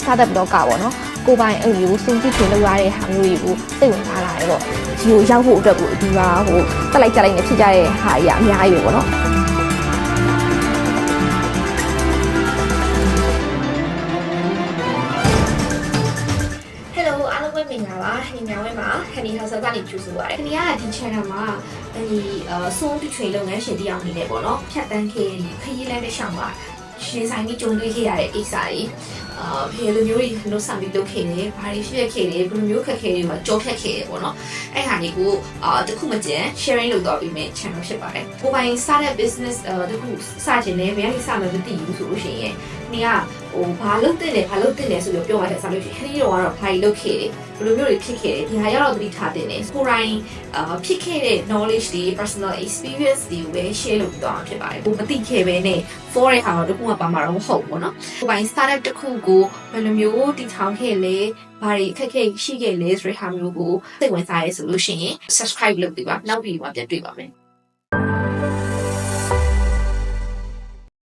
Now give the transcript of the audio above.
startup တော့ကပေါ့နော်ကိုပိုင်အဲ့လိုမျိုးစုံကြည့်ထွေလောက်ရတဲ့ဟာမျိုးတွေကိုစိတ်ဝင်စားလာတယ်ပေါ့ဒီကိုရောက်ဖို့အတွက်ကိုဒီပါဟိုတက်လိုက်ကြလိုက်နေဖြစ်ကြတဲ့ဟာကြီးကအများကြီးပဲပေါ့နော် Hello အားလုံးပဲမင်္ဂလာပါဟန်နီမြောင်းဝဲမှာ Honey House ကနေကြိုဆိုပါရစေ။ခင်ဗျားကဒီ channel မှာဒီအဆုံးတူထွေလုပ်ငန်းရှင်တယောက်အနေနဲ့ပေါ့နော်ဖြတ်တန်းခဲ့ခရီးလမ်းတစ်လျှောက်မှာရှင်ဆိုင်ပြီးကြုံတွေ့ခဲ့ရတဲ့အိစာတွေ အာဘယ်လိုမျိုးတွေနှုတ်ဆက်ပြီးလုပ်ခဲ့လဲဘာတွေဖြစ်ခဲ့လဲဘယ်လိုမျိုးခက်ခဲတွေမှာကြောဖြတ်ခဲ့လဲပေါ့နော်အဲ့ဟာတွေကိုအာတခုမကျန် sharing လုပ်တော့ပြီးမဲ့ channel ဖြစ်ပါတယ်။ကိုပိုင် startup business အာတခုစခြင်းနဲ့ဘယ်ကနေစမှမသိဘူးဆိုလို့ရှိရင်နေက ဟိုဘာလုပ်တဲ့လဲဘာလုပ်တဲ့လဲဆိုပြီးပြောမှတဲ့ဆက်လို့ရှိရင်ခရီးတော့ကတော့ဘာကြီးလုပ်ခဲ့တယ်ဘယ်လိုမျိုးတွေဖြစ်ခဲ့တယ်ဒီဟာရောက်တော့သတိထားတင်တယ်ကိုရိုင်းအာဖြစ်ခဲ့တဲ့ knowledge တွေ personal experience တွေကိုပဲ share လုပ်ပြီးတော့မှာဖြစ်ပါတယ်ကိုမသိခဲ့ပဲနဲ့ for တဲ့ဟာတော့တခုမှပါမှာတော့မဟုတ်ဘူးပေါ့နော်ကိုပိုင် startup တစ်ခုကိုဘယ်လိုမျိုးတည်ထောင်ခဲ့လဲဘာတွေအခက်အခဲရှိခဲ့လဲဆိုတဲ့ဟာမျိုးကိုစိတ်ဝင်စားရဲဆိုလို့ရှိရင် subscribe လုပ်ပြီးပါနောက်ဗီဒီယိုမှာပြန်တွေ့ပါမယ်